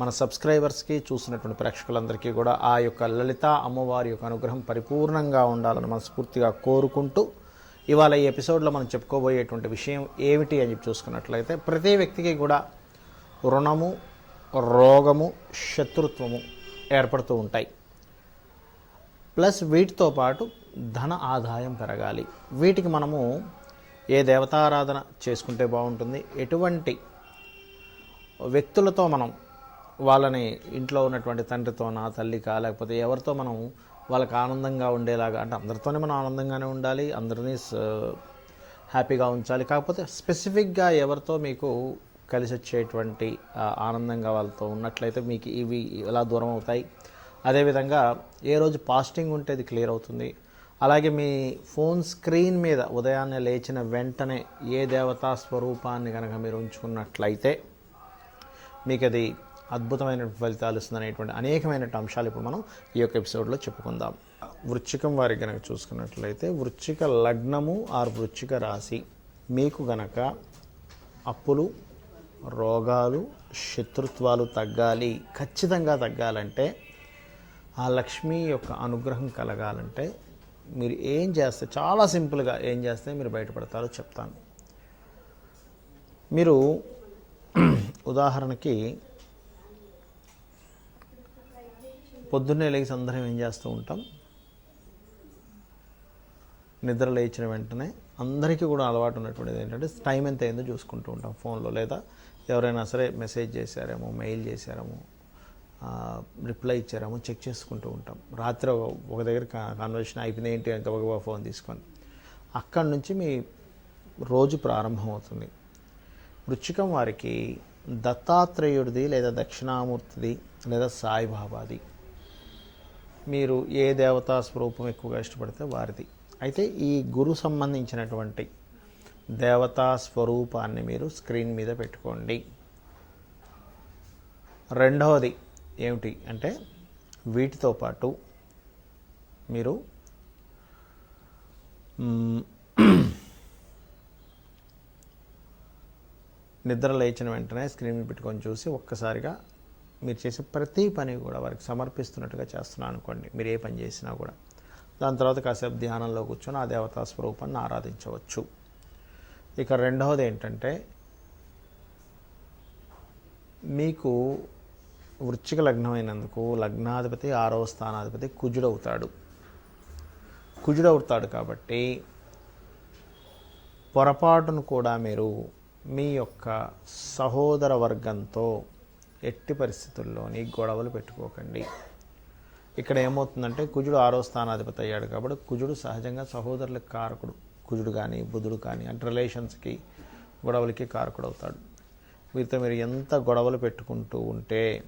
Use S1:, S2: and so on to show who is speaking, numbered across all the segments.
S1: మన సబ్స్క్రైబర్స్కి చూసినటువంటి ప్రేక్షకులందరికీ కూడా ఆ యొక్క లలిత అమ్మవారి యొక్క అనుగ్రహం పరిపూర్ణంగా ఉండాలని మనస్ఫూర్తిగా కోరుకుంటూ ఇవాళ ఈ ఎపిసోడ్లో మనం చెప్పుకోబోయేటువంటి విషయం ఏమిటి అని చెప్పి చూసుకున్నట్లయితే ప్రతి వ్యక్తికి కూడా రుణము రోగము శత్రుత్వము ఏర్పడుతూ ఉంటాయి. ప్లస్ వీటితో పాటు ధన ఆదాయం పెరగాలి. వీటికి మనము ఏ దేవతారాధన చేసుకుంటే బాగుంటుంది? ఎటువంటి వ్యక్తులతో మనం వాళ్ళని ఇంట్లో ఉన్నటువంటి తండ్రితోనా తల్లికా లేకపోతే ఎవరితో మనం వాళ్ళకి ఆనందంగా ఉండేలాగా అంటే అందరితోనే మనం ఆనందంగానే ఉండాలి అందరినీ హ్యాపీగా ఉంచాలి. కాకపోతే స్పెసిఫిక్గా ఎవరితో మీకు కలిసి వచ్చేటువంటి ఆనందంగా వాళ్ళతో ఉన్నట్లయితే మీకు ఇవి ఎలా దూరం అవుతాయి. అదేవిధంగా ఏ రోజు పాస్టింగ్ ఉంటే అది క్లియర్ అవుతుంది. అలాగే మీ ఫోన్ స్క్రీన్ మీద ఉదయాన్నే లేచిన వెంటనే ఏ దేవతా స్వరూపాన్ని కనుక మీరు ఉంచుకున్నట్లయితే మీకు అది అద్భుతమైన ఫలితాలు ఇస్తుందనేటువంటి అనేకమైన అంశాలు ఇప్పుడు మనం ఈ యొక్క ఎపిసోడ్లో చెప్పుకుందాం. వృచ్చికం వారి గనక చూసుకున్నట్లయితే వృచ్చిక లగ్నము ఆర్ వృచ్చిక రాశి. మీకు గనక అప్పులు రోగాలు శత్రుత్వాలు తగ్గాలి ఖచ్చితంగా తగ్గాలంటే ఆ లక్ష్మి యొక్క అనుగ్రహం కలగాలంటే మీరు ఏం చేస్తే చాలా సింపుల్గా ఏం చేస్తే మీరు బయటపడతారో చెప్తాను. మీరు ఉదాహరణకి పొద్దున్నే లేచి అందరం ఏం చేస్తూ ఉంటాం? నిద్ర లేచిన వెంటనే అందరికీ కూడా అలవాటు ఉన్నటువంటిది ఏంటంటే టైం ఎంత అయిందో చూసుకుంటూ ఉంటాం ఫోన్లో. లేదా ఎవరైనా సరే మెసేజ్ చేశారేమో మెయిల్ చేశారేమో రిప్లై ఇచ్చారేమో చెక్ చేసుకుంటూ ఉంటాం. రాత్రి ఒక- దగ్గర కాన్వర్సేషన్ అయిపోయింది ఏంటి అని గబగబా ఫోన్ తీసుకొని. అక్కడి నుంచి మీ రోజు ప్రారంభమవుతుంది. వృచ్చికం వారికి దత్తాత్రేయుడిది లేదా దక్షిణామూర్తిది లేదా సాయిబాబాది. మీరు ఏ దేవతా స్వరూపం ఎక్కువగా ఇష్టపడితే వారిది. అయితే ఈ గురు సంబంధించినటువంటి దేవతా స్వరూపాన్ని మీరు స్క్రీన్ మీద పెట్టుకోండి. రెండవది ఏమిటి అంటే వీటితో పాటు మీరు నిద్ర లేచిన వెంటనే స్క్రీన్ పెట్టుకొని చూసి ఒక్కసారిగా మీరు చేసే ప్రతి పని కూడా వారికి సమర్పిస్తున్నట్టుగా చేస్తున్నాను అనుకోండి. మీరు ఏ పని చేసినా కూడా. దాని తర్వాత కాసేపు ధ్యానంలో కూర్చొని ఆ దేవతా స్వరూపాన్ని ఆరాధించవచ్చు. ఇక రెండవది ఏంటంటే మీకు వృచ్చిక లగ్నం అయినందుకు లగ్నాధిపతి ఆరవ స్థానాధిపతి కుజుడవుతాడు. కుజుడవుతాడు కాబట్టి పొరపాటును కూడా మీరు మీ యొక్క సహోదర వర్గంతో ఎట్టి పరిస్థితుల్లోని గొడవలు పెట్టుకోకండి. ఇక్కడ ఏమవుతుందంటే కుజుడు ఆరో స్థానాధిపతి అయ్యాడు కాబట్టి కుజుడు సహజంగా సహోదరులకు కారకుడు. కుజుడు కానీ బుధుడు కానీ అంటే రిలేషన్స్కి గొడవలకి కారకుడు అవుతాడు వీరితో మీరు ఎంత గొడవలు పెట్టుకుంటూ ఉంటే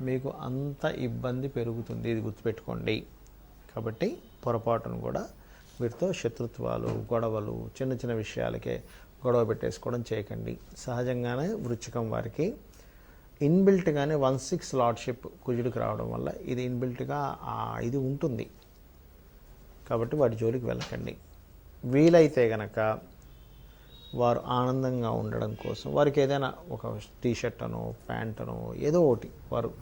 S1: మీకు అంత ఇబ్బంది పెరుగుతుంది. ఇది గుర్తుపెట్టుకోండి. కాబట్టి పొరపాటును కూడా వీరితో శత్రుత్వాలు గొడవలు చిన్న చిన్న విషయాలకే గొడవ పెట్టేసుకోవడం చేయకండి. సహజంగానే వృచ్చికం వారికి ఇన్బిల్ట్గానే వన్ సిక్స్ లార్డ్షిప్ కుజుడికి రావడం వల్ల ఇది ఇన్బిల్ట్గా ఇది ఉంటుంది. కాబట్టి వాటి జోలికి వెళ్ళకండి. వీలైతే గనక వారు ఆనందంగా ఉండడం కోసం వారికి ఏదైనా ఒక టీషర్ట్ అనో ప్యాంట్ అనో ఏదో ఒకటి వారు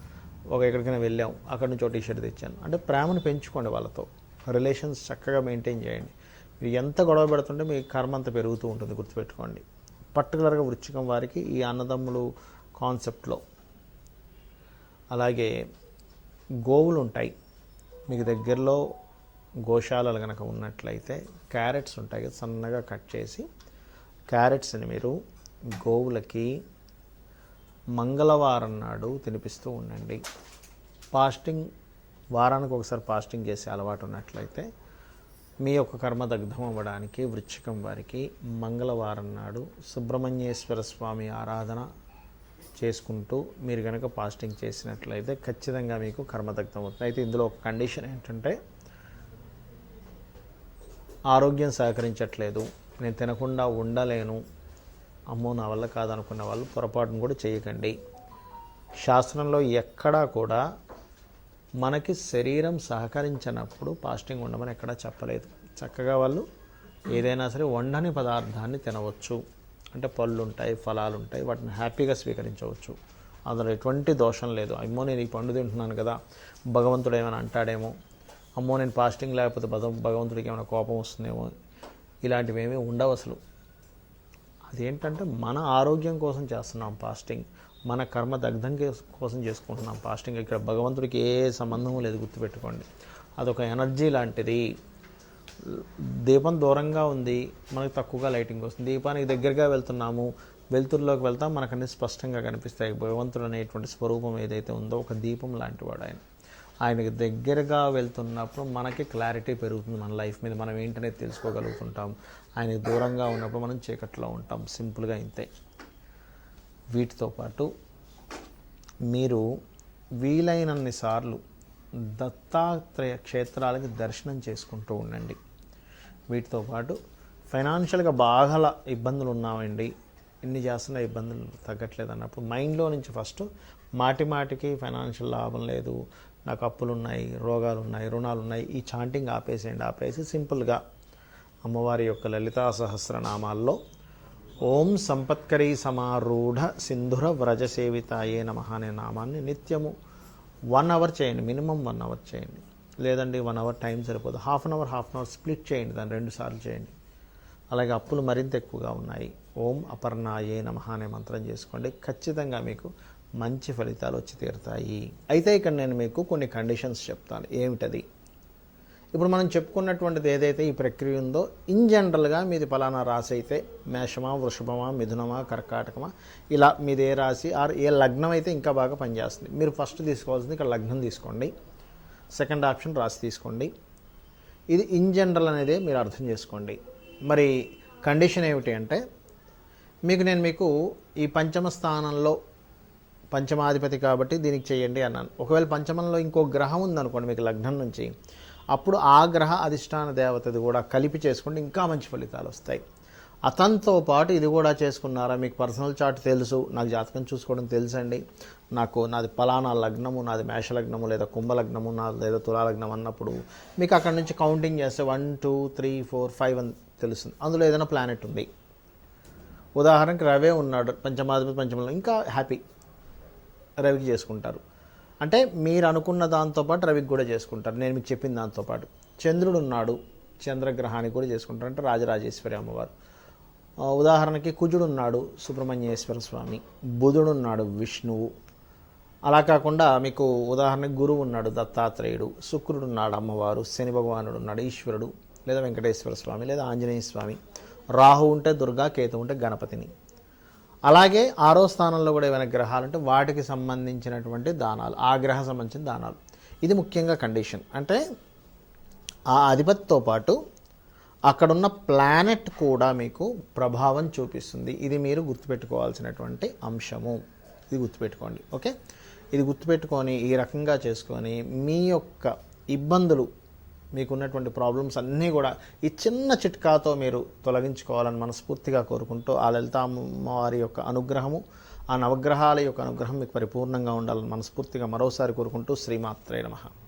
S1: ఒక ఎక్కడికైనా వెళ్ళాం అక్కడ నుంచి ఒక టీషర్ట్ తెచ్చాను. అంటే ప్రేమను పెంచుకోండి వాళ్ళతో. రిలేషన్స్ చక్కగా మెయింటైన్ చేయండి. మీరు ఎంత గొడవ పెడుతుంటే మీ కర్మ అంత పెరుగుతూ ఉంటుంది గుర్తుపెట్టుకోండి. పర్టికులర్గా వృచ్చికం వారికి ఈ అన్నదమ్ములు కాన్సెప్ట్లో అలాగే గోవులు ఉంటాయి మీకు దగ్గరలో గోశాలలు కనుక ఉన్నట్లయితే క్యారెట్స్ ఉంటాయి కదా సన్నగా కట్ చేసి క్యారెట్స్ని మీరు గోవులకి మంగళవారం నాడు తినిపిస్తూ ఉండండి. ఫాస్టింగ్ వారానికి ఒకసారి ఫాస్టింగ్ చేసే అలవాటు ఉన్నట్లయితే మీ యొక్క కర్మ దగ్ధం అవ్వడానికి వృచ్చికం వారికి మంగళవారం నాడు సుబ్రహ్మణ్యేశ్వర స్వామి ఆరాధన చేసుకుంటూ మీరు కనుక ఫాస్టింగ్ చేసినట్లయితే ఖచ్చితంగా మీకు కర్మదగ్ధం అవుతుంది. అయితే ఇందులో ఒక కండిషన్ ఏంటంటే ఆరోగ్యం సహకరించట్లేదు నేను తినకుండా ఉండలేను అమ్మో నా వల్ల కాదనుకున్న వాళ్ళు పొరపాటును కూడా చేయకండి. శాస్త్రంలో ఎక్కడా కూడా మనకి శరీరం సహకరించినప్పుడు ఫాస్టింగ్ ఉండమని ఎక్కడా చెప్పలేదు. చక్కగా వాళ్ళు ఏదైనా సరే వండని పదార్థాన్ని తినవచ్చు. అంటే పళ్ళు ఉంటాయి ఫలాలు ఉంటాయి వాటిని హ్యాపీగా స్వీకరించవచ్చు. అందులో ఎటువంటి దోషం లేదు. అమ్మో నేను ఈ పండు తింటున్నాను కదా భగవంతుడు ఏమైనా అంటాడేమో. అమ్మో నేను ఫాస్టింగ్ లేకపోతే భగ- భగవంతుడికి ఏమైనా కోపం వస్తుందేమో. ఇలాంటివి ఏమీ ఉండవు అసలు. అదేంటంటే మన ఆరోగ్యం కోసం చేస్తున్నాం ఫాస్టింగ్. మన కర్మ దగ్ధం కోసం చేసుకుంటున్నాం ఫాస్టింగ్. ఇక్కడ భగవంతుడికి ఏ సంబంధం లేదు గుర్తుపెట్టుకోండి. అదొక ఎనర్జీ లాంటిది. దీపం దూరంగా ఉంది మనకు తక్కువగా లైటింగ్ వస్తుంది. దీపానికి దగ్గరగా వెళ్తున్నాము వెలుతురులోకి వెళ్తాం మనకు అన్ని స్పష్టంగా కనిపిస్తాయి. భగవంతుడు అనేటువంటి స్వరూపం ఏదైతే ఉందో ఒక దీపం లాంటి వాడు ఆయన. ఆయనకి దగ్గరగా వెళ్తున్నప్పుడు మనకి క్లారిటీ పెరుగుతుంది మన లైఫ్ మీద. మనం ఏంటనేది తెలుసుకోగలుగుతుంటాం. ఆయనకి దూరంగా ఉన్నప్పుడు మనం చీకట్లో ఉంటాం. సింపుల్గా ఇంతే. వీటితో పాటు మీరు వీలైనన్ని సార్లు దత్తాత్రేయ క్షేత్రాలకి దర్శనం చేసుకుంటూ ఉండండి. వీటితో పాటు ఫైనాన్షియల్గా బాగా ఇబ్బందులు ఉన్నామండి ఎన్ని చేస్తున్న ఇబ్బందులు తగ్గట్లేదు అన్నప్పుడు మైండ్లో నుంచి ఫస్ట్ మాటి మాటికి ఫైనాన్షియల్ లాభం లేదు. నాకు అప్పులు ఉన్నాయి రోగాలు ఉన్నాయి రుణాలు ఉన్నాయి. ఈ చాంటింగ్ ఆపేసేయండి ఆపేసి సింపుల్గా అమ్మవారి యొక్క లలితా సహస్రనామాల్లో ఓం సంపత్కరీ సమారూఢ సింధుర వ్రజ సేవితాయే నమ అనే నామాన్ని నిత్యము వన్ అవర్ చేయండి మినిమం వన్ అవర్ చేయండి. లేదండి వన్ అవర్ టైం సరిపోదు. Half an hour half an hour split చేయండి దాన్ని రెండు సార్లు చేయండి. అలాగే అప్పులు మరింత ఎక్కువగా ఉన్నాయి. ఓం అపర్ణాయే నమ అనే మంత్రం చేసుకోండి. ఖచ్చితంగా మీకు మంచి ఫలితాలు వచ్చి తీరుతాయి. అయితే ఇక్కడ నేను మీకు కొన్ని కండిషన్స్ చెప్తాను. ఏమిటది? ఇప్పుడు మనం చెప్పుకున్నటువంటిది ఏదైతే ఈ ప్రక్రియ ఉందో ఇన్ జనరల్గా మీది ఫలానా రాశి అయితే మేషమా వృషభమా మిథునమా కర్కాటకమా ఇలా మీది ఏ రాశి ఆర్ ఏ లగ్నం అయితే ఇంకా బాగా పనిచేస్తుంది. మీరు ఫస్ట్ తీసుకోవాల్సింది ఇక్కడ లగ్నం తీసుకోండి. సెకండ్ ఆప్షన్ రాసి తీసుకోండి. ఇది ఇన్ జనరల్ అనేది మీరు అర్థం చేసుకోండి. మరి కండిషన్ ఏమిటి అంటే మీకు నేను మీకు ఈ పంచమ స్థానంలో పంచమాధిపతి కాబట్టి దీనికి చేయండి అన్నాను. ఒకవేళ పంచమంలో ఇంకో గ్రహం ఉందనుకోండి మీకు లగ్నం నుంచి అప్పుడు ఆ గ్రహ అధిష్టాన దేవతది కూడా కలిపి చేసుకుంటే ఇంకా మంచి ఫలితాలు వస్తాయి. అతనితో పాటు ఇది కూడా చేసుకున్నారా? మీకు పర్సనల్ చార్ట్ తెలుసు. నాకు జాతకం చూసుకోవడం తెలుసండి. నాకు నాది పలానా లగ్నము నాది మేష లగ్నము లేదా కుంభ లగ్నము నాది లేదా తులాలగ్నం అన్నప్పుడు మీకు అక్కడ నుంచి కౌంటింగ్ చేస్తే one two three four five అని తెలుస్తుంది. అందులో ఏదైనా ప్లానెట్ ఉంది. ఉదాహరణకి రవే ఉన్నాడు పంచమాధిపతి పంచమంలో. ఇంకా హ్యాపీ రవికి చేసుకుంటారు. అంటే మీరు అనుకున్న దాంతోపాటు రవికి కూడా చేసుకుంటారు. నేను మీకు చెప్పిన దాంతోపాటు చంద్రుడు ఉన్నాడు. చంద్రగ్రహానికి కూడా చేసుకుంటారు. అంటే రాజరాజేశ్వరి అమ్మవారు. ఉదాహరణకి కుజుడున్నాడు సుబ్రహ్మణ్యేశ్వర స్వామి బుధుడు ఉన్నాడు విష్ణువు. అలా కాకుండా మీకు ఉదాహరణకు గురువు ఉన్నాడు దత్తాత్రేయుడు శుక్రుడు ఉన్నాడు అమ్మవారు శని భగవానుడు ఉన్నాడు ఈశ్వరుడు లేదా వెంకటేశ్వర స్వామి లేదా ఆంజనేయ స్వామి రాహు ఉంటే దుర్గా కేతు ఉంటే గణపతిని. అలాగే ఆరో స్థానంలో కూడా ఏమైనా గ్రహాలు ఉంటే వాటికి సంబంధించినటువంటి దానాలు ఆ గ్రహ సంబంధించిన దానాలు. ఇది ముఖ్యంగా కండిషన్. అంటే ఆ అధిపతితో పాటు అక్కడున్న ప్లానెట్ కూడా మీకు ప్రభావం చూపిస్తుంది. ఇది మీరు గుర్తుపెట్టుకోవాల్సినటువంటి అంశము. ఇది గుర్తుపెట్టుకోండి ఓకే? ఇది గుర్తుపెట్టుకొని ఈ రకంగా చేసుకొని మీ యొక్క ఇబ్బందులు మీకున్నటువంటి ప్రాబ్లమ్స్ అన్నీ కూడా ఈ చిన్న చిట్కాతో మీరు తొలగించుకోవాలని మనస్ఫూర్తిగా కోరుకుంటూ ఆ లలితామ్మవారి యొక్క అనుగ్రహము ఆ నవగ్రహాల యొక్క అనుగ్రహం మీకు పరిపూర్ణంగా ఉండాలని మనస్ఫూర్తిగా మరోసారి కోరుకుంటూ శ్రీమాత్రే నమః.